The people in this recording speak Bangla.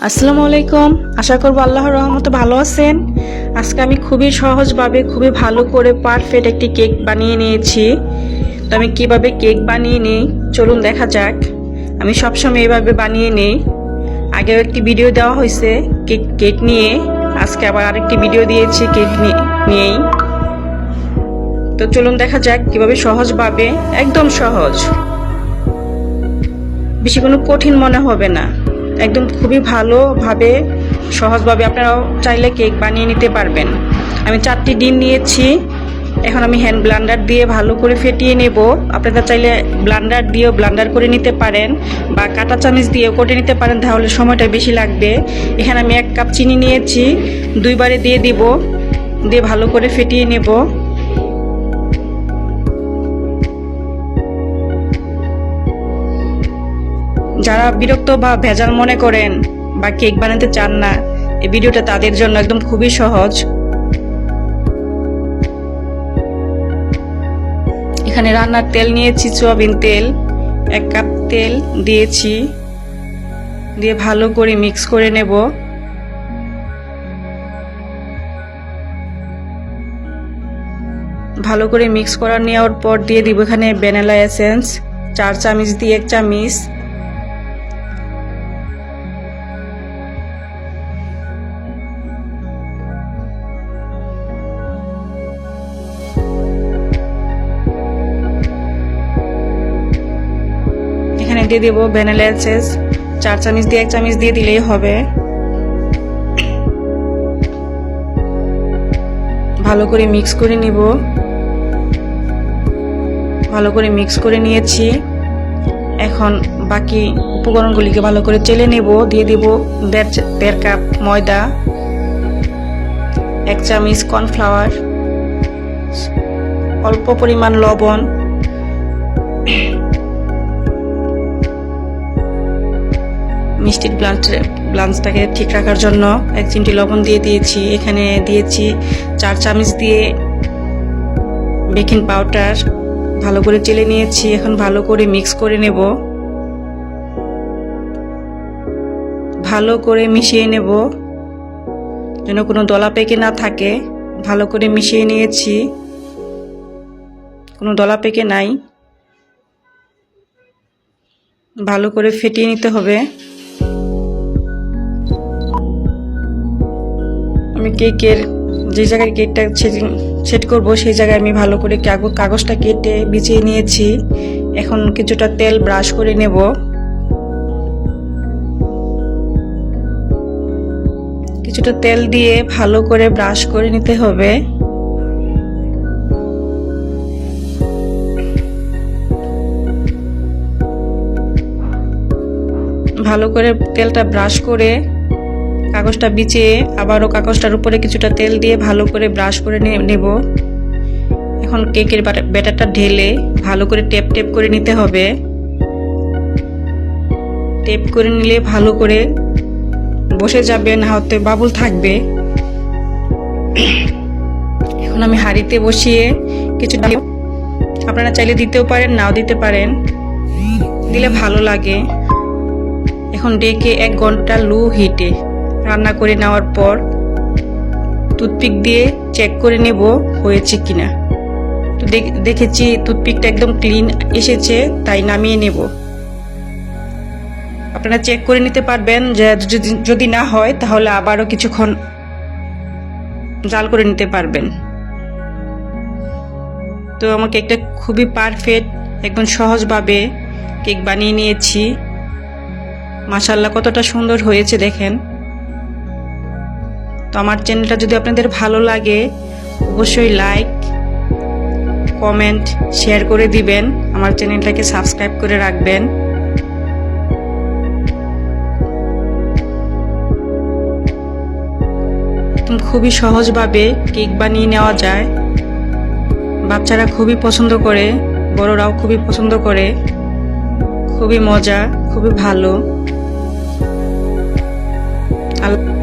আসসালামু আলাইকুম। আশা করব আল্লাহর রহমতে ভালো আছেন। আজকে আমি খুবই সহজভাবে, খুবই ভালো করে পারফেক্ট একটি কেক বানিয়ে নিয়েছি। তো আমি কীভাবে কেক বানিয়ে নিই? চলুন দেখা যাক। আমি সবসময় এইভাবে বানিয়ে নিই। আগেও একটি ভিডিও দেওয়া হয়েছে কেক কেক নিয়ে। আজকে আবার আরেকটি ভিডিও দিয়েছি কেক নিয়ে- নিয়েই। তো চলুন দেখা যাক কীভাবে সহজভাবে, একদম সহজ। বেশি কোনো কঠিন মনে হবে না। একদম খুবই ভালোভাবে, সহজভাবে আপনারাও চাইলে কেক বানিয়ে নিতে পারবেন। আমি চারটি ডিম নিয়েছি, এখন আমি হ্যান্ড ব্লান্ডার দিয়ে ভালো করে ফেটিয়ে নেব। আপনারা চাইলে ব্লান্ডার দিয়েও ব্লান্ডার করে নিতে পারেন, বা কাঁটা চামিচ দিয়েও করে নিতে পারেন, তাহলে সময়টা বেশি লাগবে। এখানে আমি এক কাপ চিনি নিয়েছি, দুইবারে দিয়ে দিব, দিয়ে ভালো করে ফেটিয়ে নেব। যারা বিরক্ত বা ভেজাল মনে করেন বা কেক বানাতে চান না, এই ভিডিওটা তাদের জন্য একদম খুবই সহজ। এখানে রান্নার তেল নিয়েছি, সোয়াবিন তেল, এক কাপ তেল দিয়েছি। দিয়ে ভালো করে মিক্স করে নেব। ভালো করে মিক্স করা নেওয়ার পর দিয়ে দিব এখানে ভ্যানিলা এসেন্স, চার চামচ দিয়ে এক চামচ দিয়ে দেবো, ভ্যানিলা এসেন্স চার চামচ দিয়ে, এক চামচ দিয়ে দিলেই হবে। ভালো করে মিক্স করে নিব। ভালো করে মিক্স করে নিয়েছি। এখন বাকি উপকরণগুলিকে ভালো করে চেলে নেব, দিয়ে দিব দেড় দেড় কাপ ময়দা, এক চামচ কর্নফ্লাওয়ার, অল্প পরিমাণ লবণ মিষ্টির ব্লাঞ্চ ব্লাঞ্চটাকে ঠিক রাখার জন্য এক চিমটি লবণ দিয়ে দিয়েছি। এখানে দিয়েছি চার চামচ দিয়ে বেকিং পাউডার ভালো করে চেলে নিয়েছি। এখন ভালো করে মিক্স করে নেব। ভালো করে মিশিয়ে নেব। যেন কোনো দলা পেকে না থাকে। ভালো করে মিশিয়ে নিয়েছি। কোনো দলা পেকে নাই। ভালো করে ফেটিয়ে নিতে হবে। কেকের যে জায়গায় কেকটা সেট করব, সেই জায়গায় আমি ভালো করে কাগজ, কাগজটা কেটে বিছিয়ে নিয়েছি। এখন কিছুটা তেল ব্রাশ করে নেব। কিছুটা তেল দিয়ে ভালো করে ব্রাশ করে নিতে হবে। ভালো করে তেলটা ব্রাশ করে কাগজটা বিছিয়ে আবারও কাগজটার উপরে কিছুটা তেল দিয়ে ভালো করে ব্রাশ করে নেব। এখন কেকের ব্যাটারটা ঢেলে ভালো করে টেপ টেপ করে নিতে হবে। টেপ করে নিলে ভালো করে বসে যাবে, না হতে বাবুল থাকবে। এখন আমি হাঁড়িতে বসিয়ে কিছু আপনারা চাইলে দিতেও পারেন, নাও দিতে পারেন। দিলে ভালো লাগে। এখন ডেকে এক ঘণ্টা লো হিটে। রান্না করে নেওয়ার পর টুথপিক দিয়ে চেক করে নেব হয়েছে কিনা। তো দেখেছি টুথপিকটা একদম ক্লিন এসেছে, তাই নামিয়ে নেব। আপনারা চেক করে নিতে পারবেন, যে যদি না হয়, তাহলে আবারও কিছুক্ষণ জাল করে নিতে পারবেন। তো আমার কেকটা খুবই পারফেক্ট একদম সহজভাবে কেক বানিয়ে নিয়েছি। মাশাল্লাহ কতটা সুন্দর হয়েছে দেখেন। তো আমার চ্যানেলটা যদি আপনাদের ভালো লাগে, অবশ্যই লাইক কমেন্ট শেয়ার করে দিবেন। আমার চ্যানেলটাকে সাবস্ক্রাইব করে রাখবেন। খুবই সহজভাবে কেক বানিয়ে নেওয়া যায়। বাচ্চারা খুবই পছন্দ করে, বড়রাও খুবই পছন্দ করে। খুবই মজা, খুবই ভালো। আল্লাহ